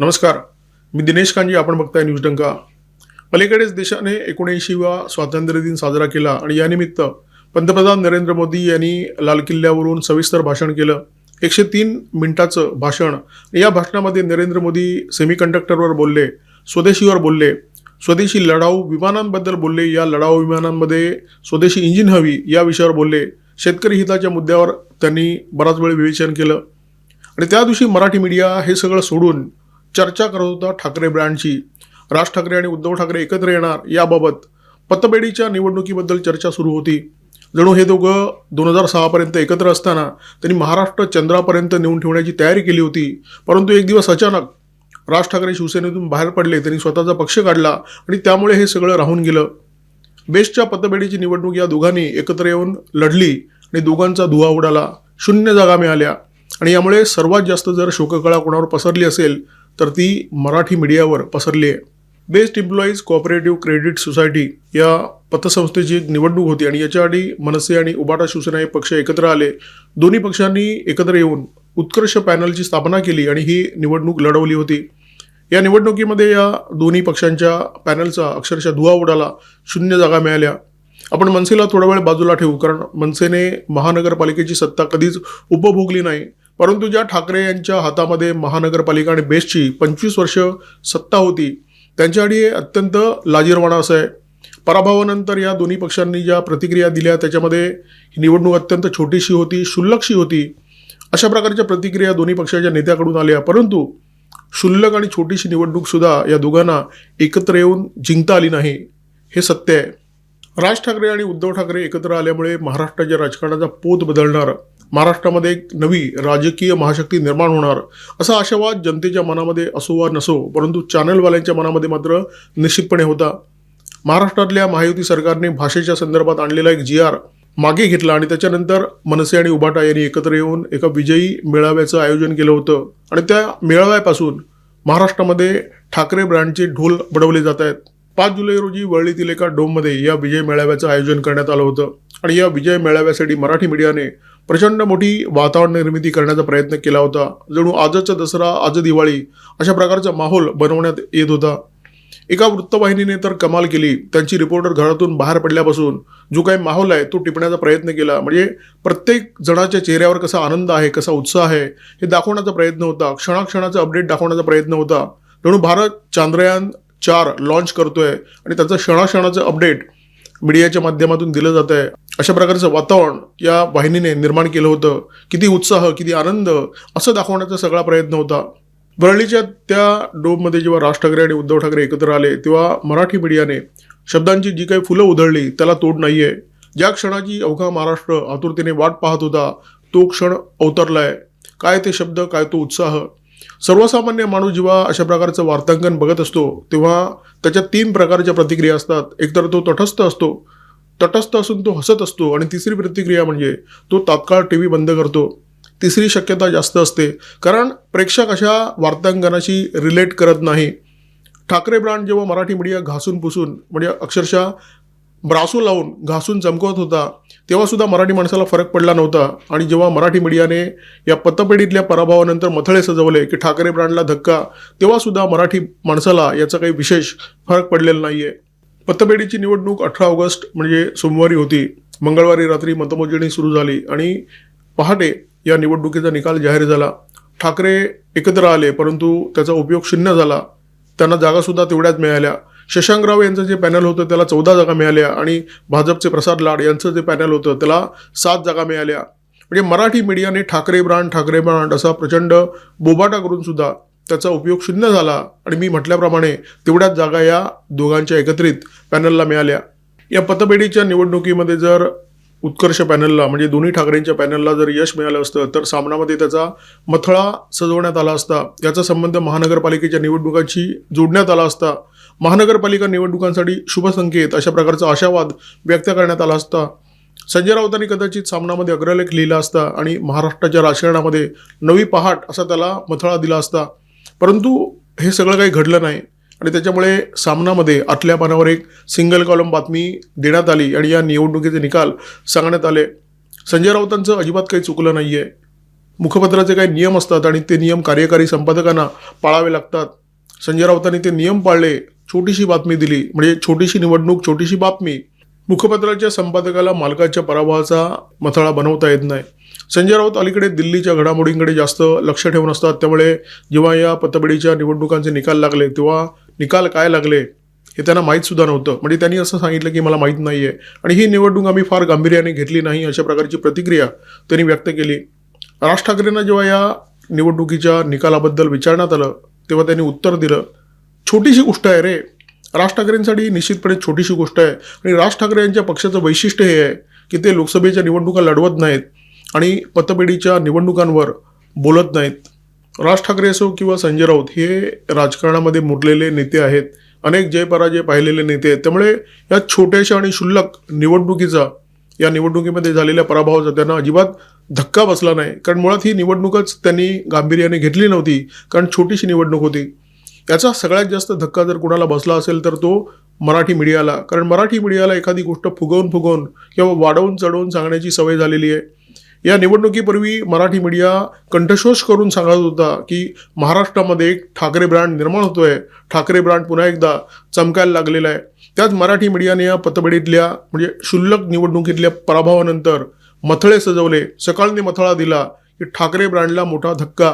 नमस्कार. मी दिनेश कांजी आपण बघताय न्यूज डंका. पलीकडेच देशाने एकोणऐंशीवा स्वातंत्र्य दिन साजरा केला आणि यानिमित्त पंतप्रधान नरेंद्र मोदी यांनी लाल किल्ल्यावरून सविस्तर भाषण केलं. एकशे तीन मिनिटाचं भाषण. या भाषणामध्ये नरेंद्र मोदी सेमीकंडक्टरवर बोलले स्वदेशीवर बोलले स्वदेशी लढाऊ विमानांबद्दल बोलले या लढाऊ विमानांमध्ये स्वदेशी इंजिन हवी या विषयावर बोलले. शेतकरी हिताच्या मुद्द्यावर त्यांनी बराच वेळ विवेचन केलं. आणि त्या दिवशी मराठी मीडिया हे सगळं सोडून चर्चा करत होता ठाकरे ब्रँडची राज ठाकरे आणि उद्धव ठाकरे एकत्र येणार याबाबत पतपेढीच्या निवडणुकीबद्दल चर्चा सुरू होती. जणू हे दोघं दोन हजार सहापर्यंत एकत्र असताना त्यांनी महाराष्ट्र चंद्रापर्यंत नेऊन ठेवण्याची तयारी केली होती. परंतु एक दिवस अचानक राज ठाकरे शिवसेनेतून बाहेर पडले त्यांनी स्वतःचा पक्ष काढला आणि त्यामुळे हे सगळं राहून गेलं. बेस्टच्या पतपेढीची निवडणूक या दोघांनी एकत्र येऊन लढली आणि दोघांचा धुवा उडाला शून्य जागा मिळाल्या. आणि यामुळे सर्वात जास्त जर शोककळा कोणावर पसरली असेल तर ती मराठी मीडियावर पसरली आहे. BEST employees cooperative credit society या पतसंस्थेची एक निवडणूक होती आणि याच्याआधी मनसे आणि उबाटा शिवसेना हे पक्ष एकत्र आले. दोन्ही पक्षांनी एकत्र येऊन उत्कर्ष पॅनलची स्थापना केली आणि ही निवडणूक लढवली होती. या निवडणुकीमध्ये या दोन्ही पक्षांच्या पॅनलचा अक्षरशः धुवा उडाला शून्य जागा मिळाल्या. आपण मनसेला थोडा वेळ बाजूला ठेवू कारण मनसेने महानगरपालिकेची सत्ता कधीच उपभोगली नाही. परंतु ज्या ठाकरे यांच्या हातामध्ये महानगरपालिका आणि बेस्टची पंचवीस वर्ष सत्ता होती त्यांच्यासाठी हे अत्यंत लाजीरवाणा असं आहे. पराभवानंतर या दोन्ही पक्षांनी ज्या प्रतिक्रिया दिल्या त्याच्यामध्ये ही निवडणूक अत्यंत छोटीशी होती क्षुल्लकशी होती. अशा प्रकारच्या प्रतिक्रिया दोन्ही पक्षाच्या नेत्याकडून आल्या परंतु क्षुल्लक आणि छोटीशी निवडणूकसुद्धा या दोघांना एकत्र येऊन जिंकता आली नाही हे सत्य आहे. राज ठाकरे आणि उद्धव ठाकरे एकत्र आल्यामुळे महाराष्ट्राच्या राजकारणाचा पोत बदलणार. महाराष्ट्रामध्ये एक नवी राजकीय महाशक्ती निर्माण होणार असा आशावाद जनतेच्या मनामध्ये असो वा नसो परंतु चॅनलवाल्यांच्या मनामध्ये मात्र निश्चितपणे होता. महाराष्ट्रातल्या महायुती सरकारने भाषेच्या संदर्भात आणलेला एक जी आर मागे घेतला आणि त्याच्यानंतर मनसे आणि उबाटा यांनी एकत्र येऊन एका विजयी मेळाव्याचं आयोजन केलं होतं. आणि त्या मेळाव्यापासून महाराष्ट्रामध्ये ठाकरे ब्रँडचे ढोल बडवले जात आहेत. पाच जुलै रोजी वळलीतील एका डोममध्ये या विजय मेळाव्याचं आयोजन करण्यात आलं होतं. आणि या विजय मेळाव्यासाठी मराठी मीडियाने प्रचंड मोठी वातावरण निर्मिती करण्याचा प्रयत्न केला होता. जणू आजचा दसरा आज दिवाळी अशा प्रकारचा माहोल बनवण्यात येत होता. एका वृत्तवाहिनीने तर कमाल केली. त्यांची रिपोर्टर घरातून बाहेर पडल्यापासून जो काही माहोल आहे तो टिपण्याचा प्रयत्न केला. म्हणजे प्रत्येक जणाच्या चेहऱ्यावर कसा आनंद आहे कसा उत्साह आहे हे दाखवण्याचा प्रयत्न होता. क्षणाक्षणाचा अपडेट दाखवण्याचा प्रयत्न होता. जणू भारत चांद्रयान चार लॉन्च करतोय आणि त्याचं क्षणाक्षणाचं अपडेट मीडियाच्या माध्यमातून दिलं जात आहे अशा प्रकारचं वातावरण या वाहिनीने निर्माण केलं होतं. किती उत्साह किती आनंद असं दाखवण्याचा सगळा प्रयत्न होता. वरळीच्या त्या डोबमध्ये जेव्हा राज ठाकरे आणि उद्धव ठाकरे एकत्र आले तेव्हा मराठी मीडियाने शब्दांची जी काही फुलं उधळली त्याला तोड नाही आहे ज्या क्षणाची अवघा महाराष्ट्र आतुरतेने वाट पाहत होता तो क्षण अवतरलाय. काय ते शब्द काय तो उत्साह? सर्वसामान्य माणूस जेव्हा अशा प्रकारचं वार्तांकन बघत असतो तेव्हा त्याच्यात तीन प्रकारच्या प्रतिक्रिया असतात. एकतर तो तटस्थ असतो तटस्थ असून तो हसत असतो आणि तिसरी प्रतिक्रिया म्हणजे तो तात्काळ टी व्ही बंद करतो. तिसरी शक्यता जास्त असते कारण प्रेक्षक अशा वार्तांकनाशी रिलेट करत नाही. ठाकरे ब्रांड जेव्हा मराठी मीडिया घासून पुसून म्हणजे अक्षरशः ब्रासू लावून घासून चमकवत होता तेव्हासुद्धा मराठी माणसाला फरक पडला नव्हता. आणि जेव्हा मराठी मीडियाने या पतपेढीतल्या पराभवानंतर मथळे सजवले की ठाकरे ब्रांडला धक्का तेव्हासुद्धा मराठी माणसाला याचा काही विशेष फरक पडलेला नाही आहे पतपेढीची निवडणूक अठरा ऑगस्ट म्हणजे सोमवारी होती. मंगळवारी रात्री मतमोजणी सुरू झाली आणि पहाटे या निवडणुकीचा निकाल जाहीर झाला. ठाकरे एकत्र आले परंतु त्याचा उपयोग शून्य झाला. त्यांना जागासुद्धा तेवढ्याच मिळाल्या. शशांकराव यांचं जे पॅनल होतं त्याला चौदा जागा मिळाल्या आणि भाजपचे प्रसाद लाड यांचं जे पॅनल होतं त्याला सात जागा मिळाल्या. म्हणजे मराठी मीडियाने ठाकरे ब्रांड ठाकरे ब्रांड असा प्रचंड बोबाटा करून सुद्धा त्याचा उपयोग शून्य झाला आणि मी म्हटल्याप्रमाणे तेवढ्याच जागा या दोघांच्या एकत्रित पॅनलला मिळाल्या. या पतपेढीच्या निवडणुकीमध्ये जर उत्कर्ष पॅनलला म्हणजे दोन्ही ठाकरेंच्या पॅनलला जर यश मिळालं असतं तर सामनामध्ये त्याचा मथळा सजवण्यात आला असता याचा संबंध महानगरपालिकेच्या निवडणुकांशी जोडण्यात आला असता महानगरपालिका निवडणुकांसाठी शुभसंकेत अशा प्रकारचा आशावाद व्यक्त करण्यात आला असता संजय राऊतांनी कदाचित सामनामध्ये अग्रलेख लिहिला असता आणि महाराष्ट्राच्या राजकारणामध्ये नवी पहाट असा त्याला मथळा दिला असता परंतु हे सगळं काही घडलं नाही. आणि त्याच्यामुळे सामनामध्ये आतल्या पानावर एक सिंगल कॉलम बातमी देण्यात आली आणि या निवडणुकीचे निकाल सांगण्यात आले. संजय राऊतांचं अजिबात काही चुकलं नाही आहे मुखपत्राचे काही नियम असतात आणि ते नियम कार्यकारी संपादकांना पाळावे लागतात. संजय राऊतांनी ते नियम पाळले छोटीशी बातमी दिली म्हणजे छोटीशी निवडणूक छोटीशी बातमी. मुखपत्राच्या संपादकाला मालकाच्या पराभवाचा मथळा बनवता येत नाही. संजय राऊत अलीकडे दिल्लीच्या घडामोडींकडे जास्त लक्ष ठेवून असतात. त्यामुळे जेव्हा या पतबेडीच्या निवडणुकांचे निकाल लागले तेव्हा निकाल काय लागले हे त्यांना माहीत सुद्धा नव्हतं. म्हणजे त्यांनी असं सांगितलं की मला माहीत नाही आहे आणि ही निवडणूक आम्ही फार गांभीर्याने घेतली नाही अशा प्रकारची प्रतिक्रिया त्यांनी व्यक्त केली. राज ठाकरेंना जेव्हा या निवडणुकीच्या निकालाबद्दल विचारण्यात आलं तेव्हा त्यांनी उत्तर दिलं छोटीशी गोष्ट आहे रे. राज ठाकरेंसाठी निश्चितपणे छोटीशी गोष्ट आहे. आणि राज ठाकरे यांच्या पक्षाचं वैशिष्ट्य हे आहे की ते लोकसभेच्या निवडणुका लढवत नाहीत आणि पतपेढीच्या निवडणुकांवर बोलत नाहीत. राज ठाकरे असो किंवा संजय राऊत हे राजकारणामध्ये मुरलेले नेते आहेत. अनेक जयपराजय पाहिलेले नेते आहेत. त्यामुळे या छोट्याशा आणि क्षुल्लक निवडणुकीचा या निवडणुकीमध्ये झालेल्या पराभवाचा त्यांना अजिबात धक्का बसला नाही. कारण मुळात ही निवडणूकच त्यांनी गांभीर्याने घेतली नव्हती. कारण छोटीशी निवडणूक होती. याचा सगळ्यात जास्त धक्का जर कुणाला बसला असेल तर तो मराठी मीडियाला. कारण मराठी मीडियाला एखादी गोष्ट फुगवून फुगवून किंवा वाढवून चढवून सांगण्याची सवय झालेली आहे. या निवडणुकीपूर्वी मराठी मीडिया कंठशोष करून सांगत होता की महाराष्ट्रामध्ये एक ठाकरे ब्रँड निर्माण होतोय. ठाकरे ब्रँड पुन्हा एकदा चमकायला लागलेला आहे. त्याच मराठी मीडियाने या पतबडीतल्या म्हणजे क्षुल्लक निवडणुकीतल्या पराभवानंतर मथळे सजवले. सकाळने मथळा दिला. की ठाकरे ब्रँडला मोठा धक्का.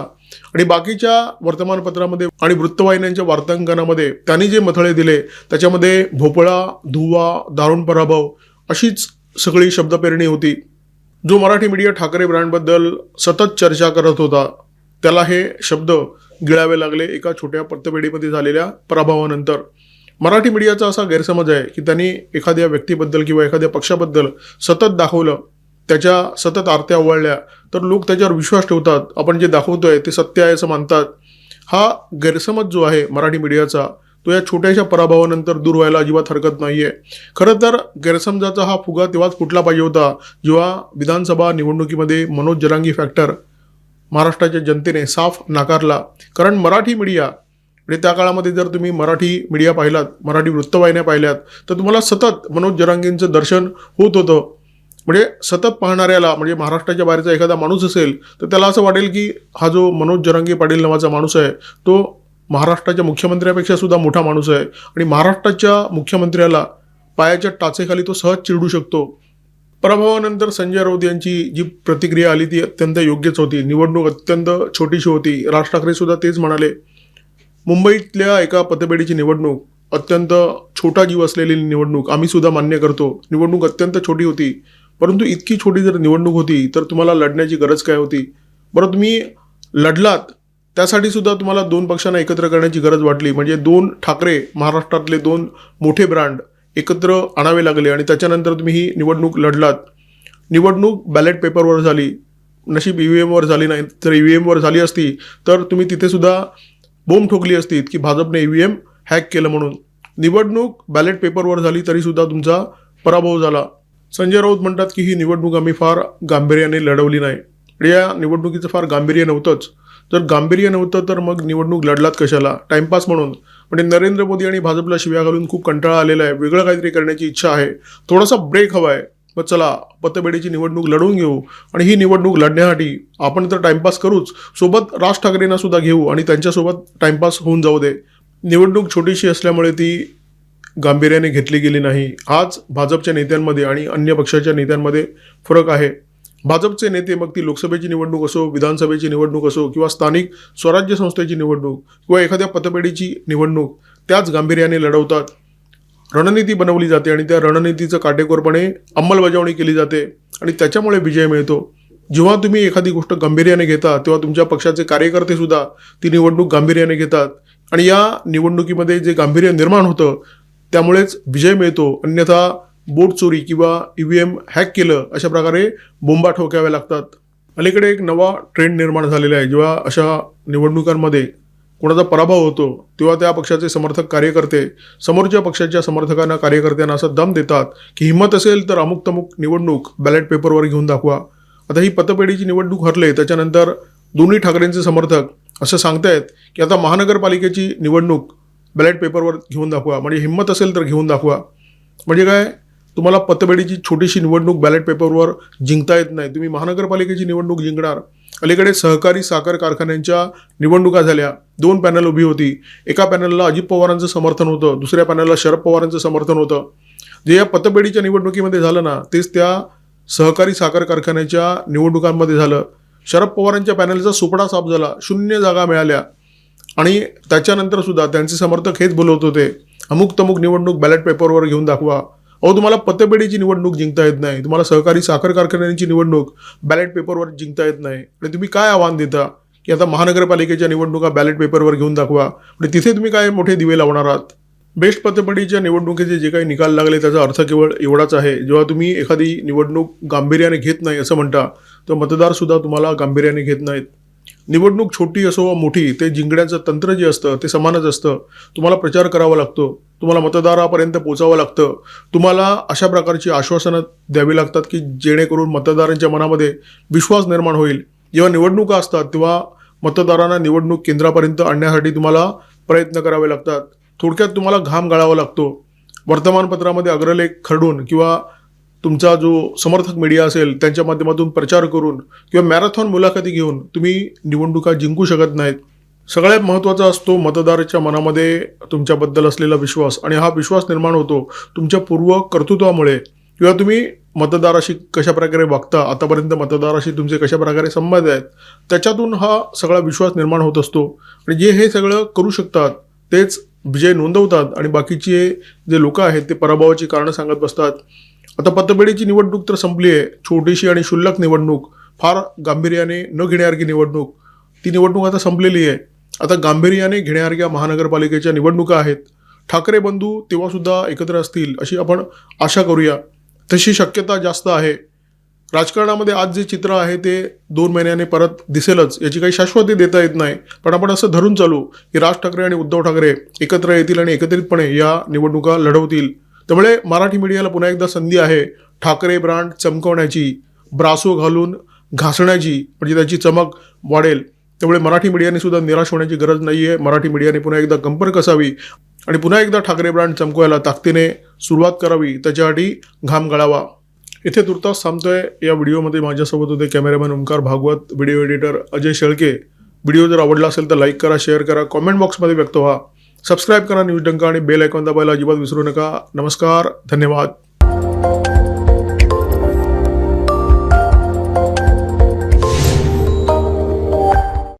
आणि बाकीच्या वर्तमानपत्रामध्ये आणि वृत्तवाहिन्यांच्या वार्तांकनामध्ये त्यांनी जे मथळे दिले त्याच्यामध्ये भोपळा धुवा दारुण पराभव अशीच सगळी शब्दपेरणी होती. जो मराठी मीडिया ठाकरे ब्रँडबद्दल सतत चर्चा करत होता त्याला हे शब्द गिळावे लागले एका छोट्या पत्रपेढीमध्ये झालेल्या पराभवानंतर. मराठी मीडियाचा असा गैरसमज आहे की त्यांनी एखाद्या व्यक्तीबद्दल किंवा एखाद्या पक्षाबद्दल सतत दाखवलं त्याच्या सतत आरत्या ओवाळल्या तर लोक त्याच्यावर विश्वास ठेवतात. आपण जे दाखवतोय ते सत्य आहे असं मानतात. हा गैरसमज जो आहे मराठी मीडियाचा तो या छोट्याशा पराभवानंतर दूर व्हायला अजिबात हरकत नाही आहे खरं तर गैरसमजाचा हा फुगा तेव्हाच फुटला पाहिजे होता जेव्हा विधानसभा निवडणुकीमध्ये मनोज जरांगी फॅक्टर महाराष्ट्राच्या जनतेने साफ नाकारला. कारण मराठी मीडिया म्हणजे त्या काळामध्ये जर तुम्ही मराठी मीडिया पाहिलात मराठी वृत्तवाहिन्या पाहिल्यात तर तुम्हाला सतत मनोज जरांगींचं दर्शन होत होतं. म्हणजे सतत पाहणाऱ्याला म्हणजे महाराष्ट्राच्या बाहेरचा एखादा माणूस असेल तर त्याला असं वाटेल की हा जो मनोज जरंगी पाटील नावाचा माणूस आहे तो महाराष्ट्राच्या मुख्यमंत्र्यापेक्षा सुद्धा मोठा माणूस आहे आणि महाराष्ट्राच्या मुख्यमंत्र्याला पायाच्या टाचेखाली तो सहज चिरडू शकतो. पराभवानंतर संजय राऊत यांची जी प्रतिक्रिया आली ती अत्यंत योग्यच होती. निवडणूक अत्यंत छोटीशी होती. राज ठाकरे सुद्धा तेच म्हणाले मुंबईतल्या एका पतपेढीची निवडणूक अत्यंत छोटा जीव असलेली निवडणूक आम्ही सुद्धा मान्य करतो. निवडणूक अत्यंत छोटी होती. परंतु इतकी छोटी जर निवडणूक होती तर तुम्हाला लढण्याची गरज काय होती? बरं तुम्ही लढलात त्यासाठी सुद्धा तुम्हाला दोन पक्षांना एकत्र करण्याची गरज वाटली. म्हणजे दोन ठाकरे महाराष्ट्रातले दोन मोठे ब्रँड एकत्र आणावे लागले आणि त्याच्यानंतर तुम्ही ही निवडणूक लढलात. निवडणूक बॅलेट पेपरवर झाली. नशीब ई व्ही एमवर झाली नाही तर ई व्ही एमवर झाली असती तर तुम्ही तिथेसुद्धा बोंब ठोकली असती की भाजपने ई व्ही एम हॅक केलं म्हणून. निवडणूक बॅलेट पेपरवर झाली तरीसुद्धा तुमचा पराभव झाला. संजय राऊत म्हणतात की ही निवडणूक आम्ही फार गांभीर्याने लढवली नाही. या निवडणुकीचं फार गांभीर्य नव्हतंच. जर गांभीर्य नव्हतं तर मग निवडणूक लढलात कशाला? टाइमपास म्हणून. म्हणजे नरेंद्र मोदी आणि भाजपला शिव्या घालून खूप कंटाळा आलेला आहे. वेगळं काहीतरी करण्याची इच्छा आहे. थोडासा ब्रेक हवा आहे. मग चला पतपेढीची निवडणूक लढवून घेऊ. आणि ही निवडणूक लढण्यासाठी आपण तर टाइमपास करूच. सोबत राज ठाकरेंना सुद्धा घेऊ आणि त्यांच्यासोबत टाइमपास होऊन जाऊ दे. निवडणूक छोटीशी असल्यामुळे ती गांभीर्याने घेतली गेली नाही. आज भाजपच्या नेत्यांमध्ये आणि अन्य पक्षाच्या नेत्यांमध्ये फरक आहे. भाजपचे नेते मग ती लोकसभेची निवडणूक असो विधानसभेची निवडणूक असो किंवा स्थानिक स्वराज्य संस्थेची निवडणूक किंवा एखाद्या पतपेढीची निवडणूक त्याच गांभीर्याने लढवतात. रणनीती बनवली जाते आणि त्या रणनीतीचं काटेकोरपणे अंमलबजावणी केली जाते आणि त्याच्यामुळे विजय मिळतो. जेव्हा तुम्ही एखादी गोष्ट गांभीर्याने घेता तेव्हा तुमच्या पक्षाचे कार्यकर्ते सुद्धा ती निवडणूक गांभीर्याने घेतात. आणि या निवडणुकीमध्ये जे गांभीर्य निर्माण होतं त्यामुळेच विजय मिळतो. अन्यथा बोट चोरी किंवा ई व्ही एम हॅक केलं अशा प्रकारे बोंबा ठोकाव्या लागतात. अलीकडे एक नवा ट्रेंड निर्माण झालेला आहे जेव्हा अशा निवडणुकांमध्ये कोणाचा पराभव होतो तेव्हा त्या पक्षाचे समर्थक कार्यकर्ते समोरच्या पक्षाच्या समर्थकांना कार्यकर्त्यांना असं दम देतात की हिंमत असेल तर अमुक तमुक निवडणूक बॅलेट पेपरवर घेऊन दाखवा. आता ही पतपेढीची निवडणूक हरले त्याच्यानंतर दोन्ही ठाकरेंचे समर्थक असं सांगतायत की आता महानगरपालिकेची निवडणूक बॅलेट पेपरवर घेऊन दाखवा. म्हणजे हिंमत असेल तर घेऊन दाखवा. म्हणजे काय? तुम्हाला पतपेढीची छोटीशी निवडणूक बॅलेट पेपरवर जिंकता येत नाही. तुम्ही महानगरपालिकेची निवडणूक जिंकणार. अलीकडे सहकारी साखर कारखान्यांच्या निवडणुका झाल्या. दोन पॅनल उभी होती. एका पॅनलला अजित पवारांचं समर्थन होतं. दुसऱ्या पॅनलला शरद पवारांचं समर्थन होतं. जे या पतपेढीच्या निवडणुकीमध्ये झालं ना तेच त्या सहकारी साखर कारखान्याच्या निवडणुकांमध्ये झालं. शरद पवारांच्या पॅनलचा सुपडा साफ झाला. शून्य जागा मिळाल्या. आणि त्याच्यानंतर सुद्धा त्यांचे समर्थक हेच बोलवत होते अमुक तमुक निवडणूक बॅलेट पेपरवर घेऊन दाखवा. अहो तुम्हाला पतपेढीची निवडणूक जिंकता येत नाही. तुम्हाला सहकारी साखर कारखान्यांची निवडणूक बॅलेट पेपरवर जिंकता येत नाही. आणि तुम्ही काय आव्हान देता? की आता महानगरपालिकेच्या निवडणुका बॅलेट पेपरवर घेऊन दाखवा. आणि तिथे तुम्ही काय मोठे दिवे लावणार आहात? बेस्ट पतपेढीच्या निवडणुकीचे जे काही निकाल लागले त्याचा अर्थ केवळ एवढाच आहे. जेव्हा तुम्ही एखादी निवडणूक गांभीर्याने घेत नाही असं म्हणता तर मतदारसुद्धा तुम्हाला गांभीर्याने घेत नाहीत. निवडणूक छोटी असो वा मोठी ते जिंकण्याचं तंत्र जे असतं ते समानच असतं. तुम्हाला प्रचार करावा लागतो. तुम्हाला मतदारापर्यंत पोचावं लागतं. तुम्हाला अशा प्रकारची आश्वासनं द्यावी लागतात की जेणेकरून मतदारांच्या मनामध्ये विश्वास निर्माण होईल. जेव्हा निवडणुका असतात तेव्हा मतदारांना निवडणूक केंद्रापर्यंत आणण्यासाठी तुम्हाला प्रयत्न करावे लागतात. थोडक्यात तुम्हाला घाम गाळावा लागतो. वर्तमानपत्रामध्ये अग्रलेख खरडून किंवा तुमचा जो समर्थक मीडिया असेल त्यांच्या माध्यमातून प्रचार करून किंवा मॅरेथॉन मुलाखती घेऊन तुम्ही निवडणुका जिंकू शकत नाहीत. सगळ्यात महत्त्वाचा असतो मतदाराच्या मनामध्ये तुमच्याबद्दल असलेला विश्वास. आणि हा विश्वास निर्माण होतो तुमच्या पूर्व कर्तृत्वामुळे. किंवा तुम्ही मतदाराशी कशा प्रकारे वागता आतापर्यंत मतदाराशी तुमचे कशा प्रकारे आहेत त्याच्यातून हा सगळा विश्वास निर्माण होत असतो. आणि जे हे सगळं करू शकतात तेच विजय नोंदवतात. आणि बाकीचे जे लोक आहेत ते पराभवाची कारणं सांगत बसतात. आता पतपेढीची निवडणूक तर संपली आहे. छोटीशी आणि क्षुल्लक निवडणूक फार गांभीर्याने न घेण्यासारखी निवडणूक. ती निवडणूक आता संपलेली आहे. आता गांभीर्याने घेण्यासारख्या महानगरपालिकेच्या निवडणुका आहेत. ठाकरे बंधू तेव्हासुद्धा एकत्र असतील अशी आपण आशा करूया. तशी शक्यता जास्त आहे. राजकारणामध्ये आज जे चित्र आहे ते दोन महिन्याने परत दिसेलच याची काही शाश्वती देता येत नाही. पण आपण असं धरून चालू की राज ठाकरे आणि उद्धव ठाकरे एकत्र येतील आणि एकत्रितपणे या निवडणुका लढवतील. त्यामुळे मराठी मीडियाला पुन्हा एकदा संधी आहे ठाकरे ब्रांड चमकवण्याची ब्रासो घालून घासण्याची म्हणजे त्याची चमक वाढेल. त्यामुळे मराठी मीडियाने सुद्धा निराश होण्याची गरज नाही आहे मराठी मीडियाने पुन्हा एकदा कंपर्क असावी आणि पुन्हा एकदा ठाकरे ब्रँड चमकवायला ताकदीने सुरुवात करावी त्याच्यासाठी घाम गळावा. इथे तुर्तास थांबतोय. या व्हिडिओमध्ये माझ्यासोबत होते cameraman Omkar Bhagwat video editor Ajay Shelke. Video जर आवडला असेल तर लाईक करा शेअर करा कॉमेंट बॉक्समध्ये व्यक्त व्हा. सबस्क्राईब करा न्यूज डंका आणि बेल आयकॉन दाबायला अजिबात विसरू नका. नमस्कार धन्यवाद.